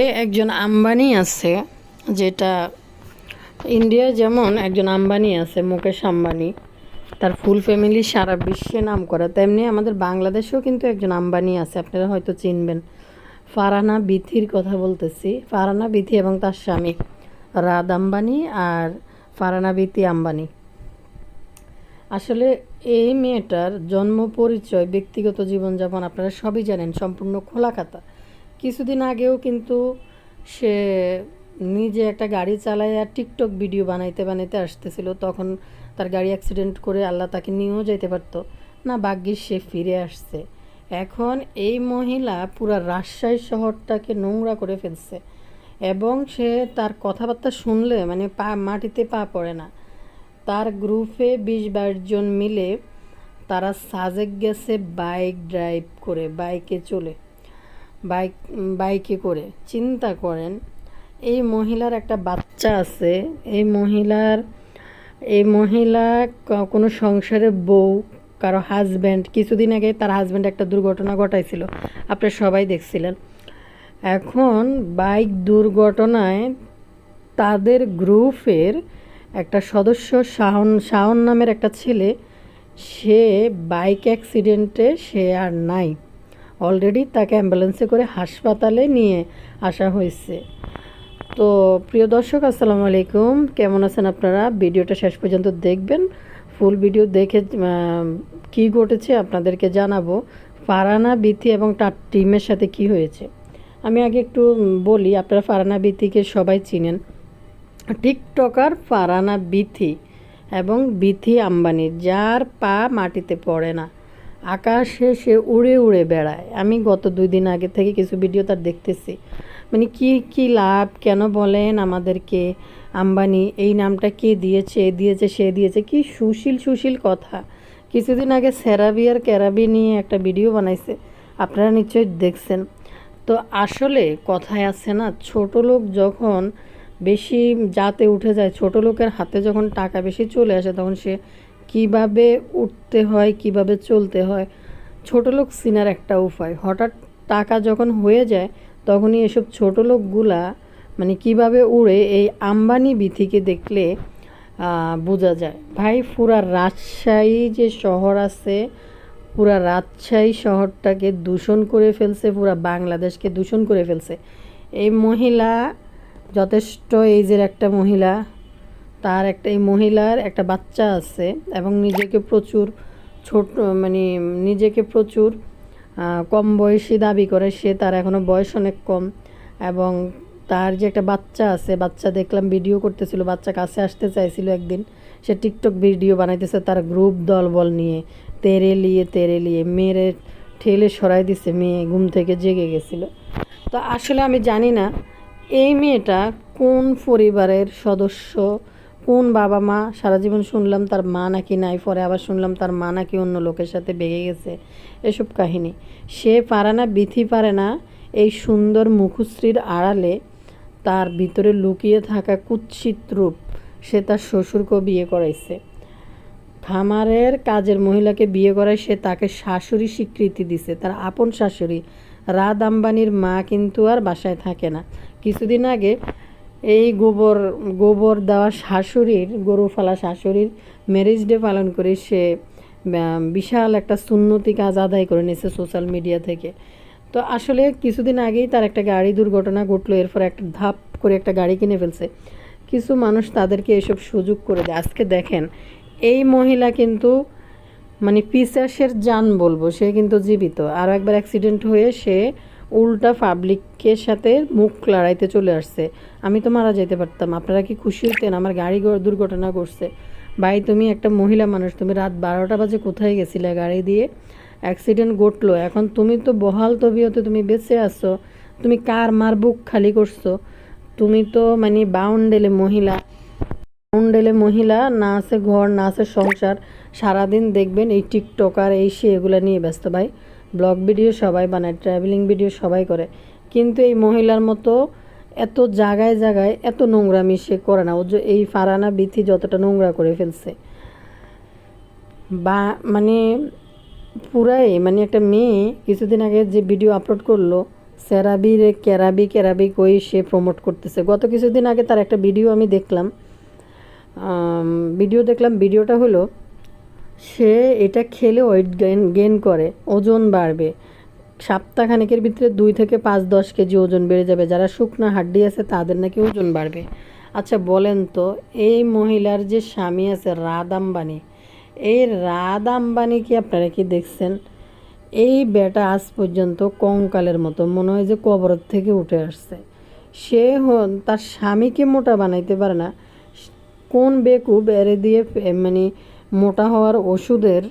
এ একজন আম্বানি আছে, যেটা ইন্ডিয়ায় যেমন একজন আম্বানি আছে, মুকেশ আম্বানি। তার ফুল ফ্যামিলি সারা বিশ্বে নাম করা। তেমনি আমাদের বাংলাদেশেও কিন্তু একজন আম্বানি আছে, আপনারা হয়তো চিনবেন। ফারানা বিথির কথা বলতেছি। ফারানা বিথি এবং তার স্বামী রাদ আম্বানি আর ফারানা বিথি আম্বানি। আসলে এই মেয়েটার জন্ম, পরিচয়, ব্যক্তিগত জীবনযাপন আপনারা সবই জানেন, সম্পূর্ণ খোলা খাতা কিছুদিন আগেও কিন্তু সে নিজে একটা গাড়ি চালায় আর টিকটক ভিডিও বানাইতে বানাইতে আসতেছিল। তখন তার গাড়ি অ্যাক্সিডেন্ট করে আল্লাহ তাকে নিয়েও যেতে পারতো। না ভাগ্যিস সে ফিরে আসছে। এখন এই মহিলা পুরা রাজশাহী শহরটাকে নোংরা করে ফেলছে এবং সে তার কথাবার্তা শুনলে মানে পা, মাটিতে পা পড়ে না। তার গ্রুপে বিশ বাইশ জন মিলে তারা সাজেক গেছে বাইক ড্রাইভ করে, বাইকে চলে। বাইক, বাইকে করে। চিন্তা করেন, এই মহিলার একটা বাচ্চা আছে, এই মহিলার, এই মহিলা কোনো সংসারের বউ, কারও হাজব্যান্ড কিছুদিন আগে তার হাজব্যান্ড একটা দুর্ঘটনা ঘটাইছিল আপনারা সবাই দেখছিলেন। এখন বাইক দুর্ঘটনায় তাদের গ্রুপের একটা সদস্য শাহন শাহন নামের একটা ছেলে, সে বাইক অ্যাক্সিডেন্টে সে আর নাই। অলরেডি তাকে অ্যাম্বুলেন্সে করে হাসপাতালে নিয়ে আসা হয়েছে। তো প্রিয় দর্শক, আসসালামু আলাইকুম। কেমন আছেন আপনারা? ভিডিওটা শেষ পর্যন্ত দেখবেন। ফুল ভিডিও দেখে কি ঘটেছে আপনাদেরকে জানাব। ফারানা বিথি এবং তার টিমের সাথে কি হয়েছে? আমি আগে একটু বলি, আপনারা ফারানা বিথিকে সবাই চিনেন। টিকটকার ফারানা বিথি এবং বিথি আম্বানি, যার পা মাটিতে পড়ে না। আকাশে সে উড়ে উড়ে বেড়ায়। আমি গত দুই দিন আগে থেকে কিছু ভিডিও তার দেখতেছি। মানে কি কি লাভ, কেন বলেন আমাদেরকে? আম্বানি, এই নামটা কে দিয়েছে দিয়েছে, সে দিয়েছে, কি সুশীল সুশীল কথা। কিছুদিন আগে সেরাবি আর ক্যারাবি নিয়ে একটা ভিডিও বানাইছে। আপনারা নিশ্চয়ই দেখছেন। তো আসলে কথায় আছে না, ছোট লোক যখন বেশি যাতে উঠে যায়, ছোট লোকের হাতে যখন টাকা বেশি চলে আসে, তখন সে কীভাবে উঠতে হয়, কীভাবে চলতে হয়। ছোট লোক সিনার একটা উপায়। হঠাৎ টাকা যখন হয়ে যায়, তখনই এসব ছোট লোকগুলা মানে কীভাবে উড়ে এই আম্বানি বিথিকে দেখলে বোঝা যায়। ভাই, পুরা রাজশাহী যে শহর আছে, পুরা রাজশাহী শহরটাকে দূষণ করে ফেলছে, পুরা বাংলাদেশকে দূষণ করে ফেলছে। এই মহিলা, যথেষ্ট এইজের একটা মহিলা তার একটা এই মহিলার একটা বাচ্চা আছে এবং নিজেকে প্রচুর ছোট মানে নিজেকে প্রচুর কম বয়সী দাবি করে। সে তার এখনও বয়স অনেক কম এবং তার যে একটা বাচ্চা আছে, বাচ্চা দেখলাম ভিডিও করতেছিল, বাচ্চা কাছে আসতে চাইছিল একদিন। সে টিকটক ভিডিও বানাইতেছে তার গ্রুপ দল বল নিয়ে। তেরে লিয়ে তেরে লিয়ে মেরে ঠেলে সরাই দিছে, মেয়ে ঘুম থেকে জেগে গেছিল। তো আসলে আমি জানি না, এই মেয়েটা কোন পরিবারের সদস্য কোন বাবা মা সারা জীবন শুনলাম তার মা নাকি নাই, পরে আবার শুনলাম তার মা নাকি অন্য লোকের সাথে বেগে গেছে, এসব কাহিনী। সে পারে না, বিথি পারে না, এই সুন্দর মুখশ্রীর আড়ালে তার ভিতরে লুকিয়ে থাকা কুৎসিত রূপ সে তার শ্বশুরকে বিয়ে করাইছে। খামারের কাজের মহিলাকে বিয়ে করায় সে তাকে শাশুড়ি স্বীকৃতি দিছে, তার আপন শাশুড়ি। রাত আম্বানির মা কিন্তু আর বাসায় থাকে না। কিছুদিন আগে এই গোবর গোবর দেওয়া শাশুড়ির, গরু ফালা শাশুড়ির ম্যারেজ ডে পালন করে সে বিশাল একটা সুন্নতি কাজ আদায় করে নিয়েছে সোশ্যাল মিডিয়া থেকে। তো আসলে কিছুদিন আগেই তার একটা গাড়ি দুর্ঘটনা ঘটলো, এরপর একটা ধাপ করে একটা গাড়ি কিনে ফেলছে। কিছু মানুষ তাদেরকে এসব সুযোগ করে দেয়। আজকে দেখেন, এই মহিলা কিন্তু মানে পিসাসের যান বলব, সে কিন্তু জীবিত। আর একবার অ্যাক্সিডেন্ট হয়ে সে উল্টা পাবলিকের সাথে মুখ লড়াইতে চলে আসছে। আমি তো মারা যেতে পারতাম। আপনারা কি খুশি হতেন আমার গাড়ি দুর্ঘটনা করছে ভাই, তুমি একটা মহিলা মানুষ, তুমি রাত বারোটা বাজে কোথায় গেছিলে গাড়ি দিয়ে? অ্যাক্সিডেন্ট ঘটলো। এখন তুমি তো বহাল তবিয়তে তুমি বেঁচে আছো। তুমি কার মার বুক খালি করছ? তুমি তো মানে বাউন্ডেলে মহিলা। বাউন্ডেলে মহিলা, না আছে ঘর, না আছে সংসার। সারাদিন দেখবেন এই টিকটকার, এই সে এগুলো নিয়ে ব্যস্ত ভাই। ব্লগ ভিডিও সবাই বানায় ট্রাভেলিং ভিডিও সবাই করে। কিন্তু এই মহিলার মতো এত জায়গায় জায়গায় এত নোংরামি সে করে না। ও যে এই ফারানা বিথি যতটা নোংরা করে ফেলছে। বা মানে পুরাই মানে একটা মেয়ে কিছুদিন আগে যে ভিডিও আপলোড করল সেরাবি রে ক্যারাবি ক্যারাবি কই সে প্রমোট করতেছে। গত কিছুদিন আগে তার একটা ভিডিও আমি দেখলাম। ভিডিও দেখলাম ভিডিওটা হলো সে এটা খেলে ওয়েট গেন গেন করে, ওজন বাড়বে। সপ্তাহখানেকের ভিতরে দুই থেকে পাঁচ দশ কেজি ওজন বেড়ে যাবে। যারা শুকনো হাড্ডি আছে, তাদের নাকি ওজন বাড়বে। আচ্ছা বলেন তো, এই মহিলার যে স্বামী আছে রাদ আম্বানি, এই রাদ আম্বানি কি আপনারা কি দেখছেন? এই বেটা আজ পর্যন্ত কঙ্কালের মতো মনে হয় যে কবর থেকে উঠে আসছে। সে তার স্বামীকে মোটা বানাইতে পারে না। কোন বেকুব এরে দিয়ে মানে মোটা হওয়ার ওষুধের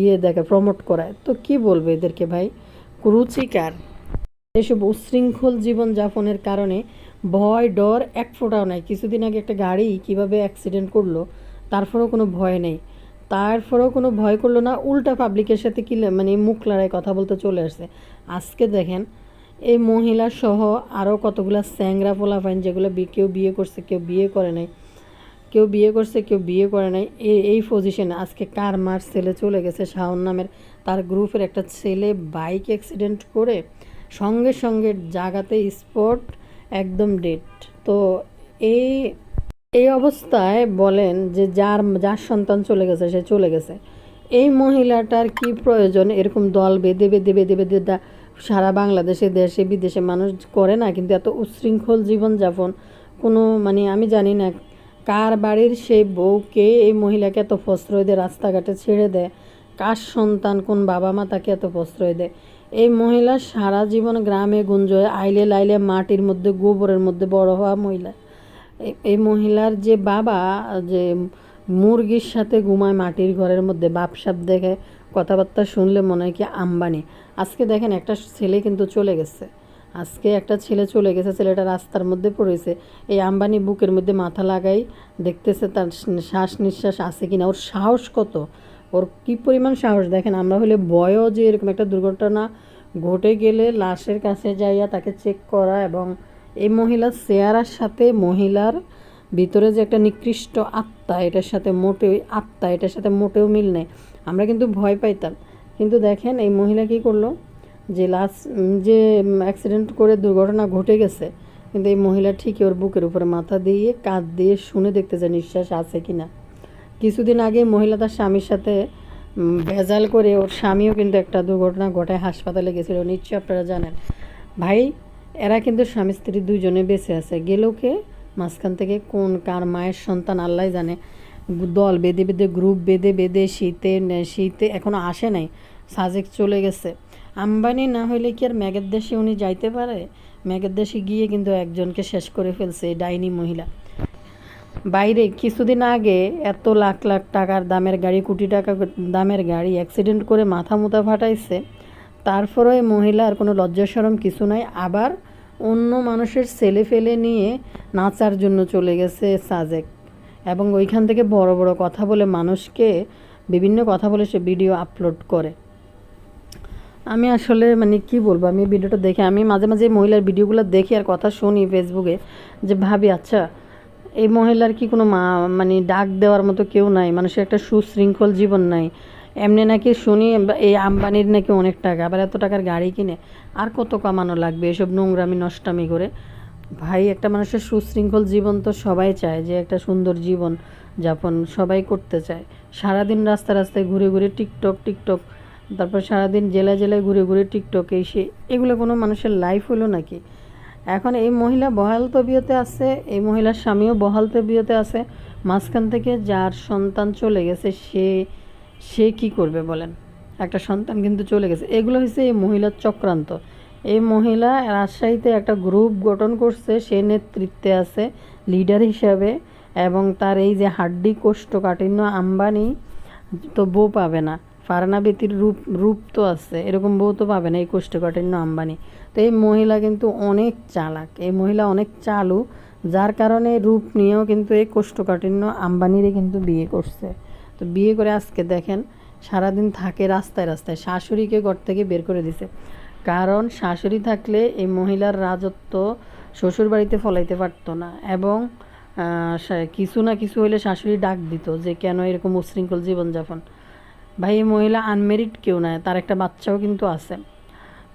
ইয়ে দেখে প্রমোট করায়। তো কি বলবে এদেরকে ভাই? রুচিকার। এসব উচ্ছৃঙ্খল জীবনযাপনের কারণে ভয়, ডর এক ফোঁটাও নাই। কিছুদিন আগে একটা গাড়ি কীভাবে অ্যাক্সিডেন্ট করল তারপরেও কোনো ভয় নেই। তারপরেও কোনো ভয় করল না, উল্টা পাবলিকের সাথে কি মানে মুখ লড়াই কথা বলতে চলে আসছে। আজকে দেখেন, এই মহিলা সহ আরও কতগুলো স্যাংরা পোলাফাইন যেগুলো কেউ বিয়ে করছে, কেউ বিয়ে করে নাই কেউ বিয়ে করছে, কেউ বিয়ে করে নাই। এই এই পজিশনে আজকে কার মার ছেলে চলে গেছে? শাওন নামের তার গ্রুপের একটা ছেলে বাইক অ্যাক্সিডেন্ট করে সঙ্গে সঙ্গে জাগাতে স্পট একদম ডেট তো এই এই অবস্থায় বলেন যে যার যার সন্তান চলে গেছে, সে চলে গেছে। এই মহিলাটার কি প্রয়োজন? এরকম দল বেঁধে বেঁধে বেঁধে বেঁধে সারা বাংলাদেশে, দেশে, বিদেশে মানুষ করে না, কিন্তু এত উচ্ছৃঙ্খল জীবনযাপন। কোনো মানে আমি জানি না কার বাড়ির সেই বউকে এই মহিলাকে এত প্রশ্রয় দেয় রাস্তাঘাটে ছেড়ে দেয়? কার সন্তান, কোন বাবা মা তাকে এত প্রশ্রয় দেয়? এই মহিলা সারা জীবন গ্রামে গুঞ্জয়ে, আইলে লাইলে মাটির মধ্যে, গোবরের মধ্যে বড় হওয়া মহিলা। এই মহিলার যে বাবা, যে মুরগির সাথে ঘুমায় মাটির ঘরের মধ্যে, বাপসাপ দেখে কথাবার্তা শুনলে মনে হয় কি আম্বানি। আজকে দেখেন একটা ছেলে কিন্তু চলে গেছে। আজকে একটা ছেলে চলে গেছে, ছেলেটা রাস্তার মধ্যে পড়েছে। এই আম্বানি বুকের মধ্যে মাথা লাগাই দেখতেছে তার শ্বাস নিঃশ্বাস আছে কিনা, ওর সাহস কত? ওর কি পরিমাণ সাহস? দেখেন, আমরা হলে বয়ও যে এরকম একটা দুর্ঘটনা ঘটে গেলে লাশের কাছে যাইয়া তাকে চেক করা এবং এই মহিলার চেহারার সাথে মহিলার ভিতরে যে একটা নিকৃষ্ট আত্মা, এটার সাথে মোটেও, আত্মা, এটার সাথে মোটেও মিল নেই। আমরা কিন্তু ভয় পাইতাম। কিন্তু দেখেন, এই মহিলা কি করল? যে লাস্ট যে অ্যাক্সিডেন্ট করে দুর্ঘটনা ঘটে গেছে, কিন্তু এই মহিলা ঠিকই ওর বুকের উপরে মাথা দিয়ে কাঁধ দিয়ে শুনে দেখতে যায় নিঃশ্বাস আছে কি না কিছুদিন আগে মহিলা তার স্বামীর সাথে ভেজাল করে ওর স্বামীও কিন্তু একটা দুর্ঘটনা ঘটায় হাসপাতালে গেছিল, নিশ্চয়ই আপনারা জানেন। ভাই, এরা কিন্তু স্বামী স্ত্রী দুজনে বেঁচে আছে। গেলেও কে? মাঝখান থেকে কোন কার মায়ের সন্তান আল্লাহ জানে। দল বেঁধে বেঁধে গ্রুপ বেঁধে বেঁধে, শীতে শীতে এখনও আসে নাই। সাজেক চলে গেছে। আম্বানি না হইলে কি আর ম্যাগের দেশে উনি যাইতে পারে? ম্যাগের দেশে গিয়ে কিন্তু একজনকে শেষ করে ফেলছে ডাইনি মহিলা। বাইরে কিছুদিন আগে এত লাখ লাখ টাকার দামের গাড়ি, কোটি টাকা দামের গাড়ি অ্যাক্সিডেন্ট করে মাথা মুথা ফাটাইছে। তারপরেও এই মহিলার কোনো লজ্জা সরম কিছু নাই। আবার অন্য মানুষের ছেলে ফেলে নিয়ে নাচার জন্য চলে গেছে সাজেক। এবং ওইখান থেকে বড় বড় কথা বলে মানুষকে, বিভিন্ন কথা বলে সে ভিডিও আপলোড করে। আমি আসলে মানে কি বলব, আমি ভিডিওটা দেখে, আমি মাঝে মাঝে মহিলার ভিডিওগুলো দেখি আর কথা শুনি ফেসবুকে যে, ভাবি আচ্ছা এই মহিলার কি কোনো মা মানে ডাক দেওয়ার মতো কেউ নাই? মানুষের একটা সুশৃঙ্খল জীবন নাই। এমনি নাকি শুনি এই আম্বানির নাকি অনেক টাকা, আবার এত টাকার গাড়ি কিনে আর কত কামানো লাগবে এসব নোংরামি, নষ্টামি করে? ভাই, একটা মানুষের সুশৃঙ্খল জীবন তো সবাই চায়, যে একটা সুন্দর জীবন যাপন সবাই করতে চায়। সারাদিন রাস্তা রাস্তায় ঘুরে ঘুরে টিকটক টিকটক তারপর সারাদিন জেলায় জেলায় ঘুরে ঘুরে টিকটক এই সে এগুলো কোনো মানুষের লাইফ হলো নাকি? এখন এই মহিলা বহাল তবিয়তে আছে, এই মহিলার স্বামীও বহাল তবিয়তে আছে, মাঝখান থেকে যার সন্তান চলে গেছে, সে সে কি করবে বলেন? একটা সন্তান কিন্তু চলে গেছে। এগুলো হচ্ছে এই মহিলার চক্রান্ত। এই মহিলা রাজশাহীতে একটা গ্রুপ গঠন করছে, সে নেতৃত্বে আছে লিডার হিসাবে, এবং তার এই যে হাড্ডি, কোষ্ঠকাঠিন্য, আম্বানি তো বউ পাবে না। ফারনা বেতির রূপ রূপ তো আছে। এরকম বউ তো পাবে না এই কোষ্ঠকাঠিন্য আম্বানি। তো এই মহিলা কিন্তু অনেক চালাক। এই মহিলা অনেক চালু, যার কারণে রূপ নিয়েও কিন্তু এই কোষ্ঠকাঠিন্য আম্বানিরই কিন্তু বিয়ে করছে। তো বিয়ে করে আজকে দেখেন, সারাদিন থাকে রাস্তায় রাস্তায়। শাশুড়িকে ঘর থেকে বের করে দিছে। কারণ শাশুড়ি থাকলে এই মহিলার রাজত্ব শ্বশুর বাড়িতে ফলাইতে পারতো না এবং কিছু না কিছু হলে শাশুড়ি ডাক দিত যে, কেন এরকম উশৃঙ্খল জীবনযাপন? ভাই, এই মহিলা আনমেরিড কেউ নয় তার একটা বাচ্চাও কিন্তু আছে।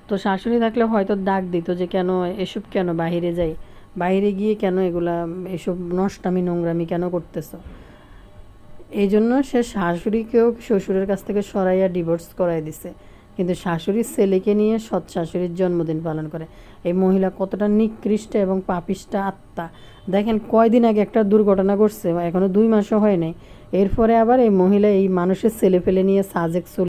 তো শাশুড়ি থাকলে হয়তো ডাক দিত যে, কেন এসব কেন? বাইরে যাই। বাইরে গিয়ে কেন এগুলা, এসব নষ্টামি, নোংরামি কেন করতেছো? এই জন্য সে শাশুড়িকেও শ্বশুরের কাছ থেকে সরাইয়া ডিভোর্স করাই দিছে। কিন্তু শাশুড়ির ছেলেকে নিয়ে সৎ শাশুড়ির জন্মদিন পালন করে। এই মহিলা কতটা নিকৃষ্ট এবং পাপিষ্টা আত্মা। দেখেন, কয়দিন আগে একটা দুর্ঘটনা ঘটছে, এখনও দুই মাসও হয় নাই। এরপরে আবার এই মহিলা এই মানুষের ছেলে ফেলে নিয়ে সাজেক চলে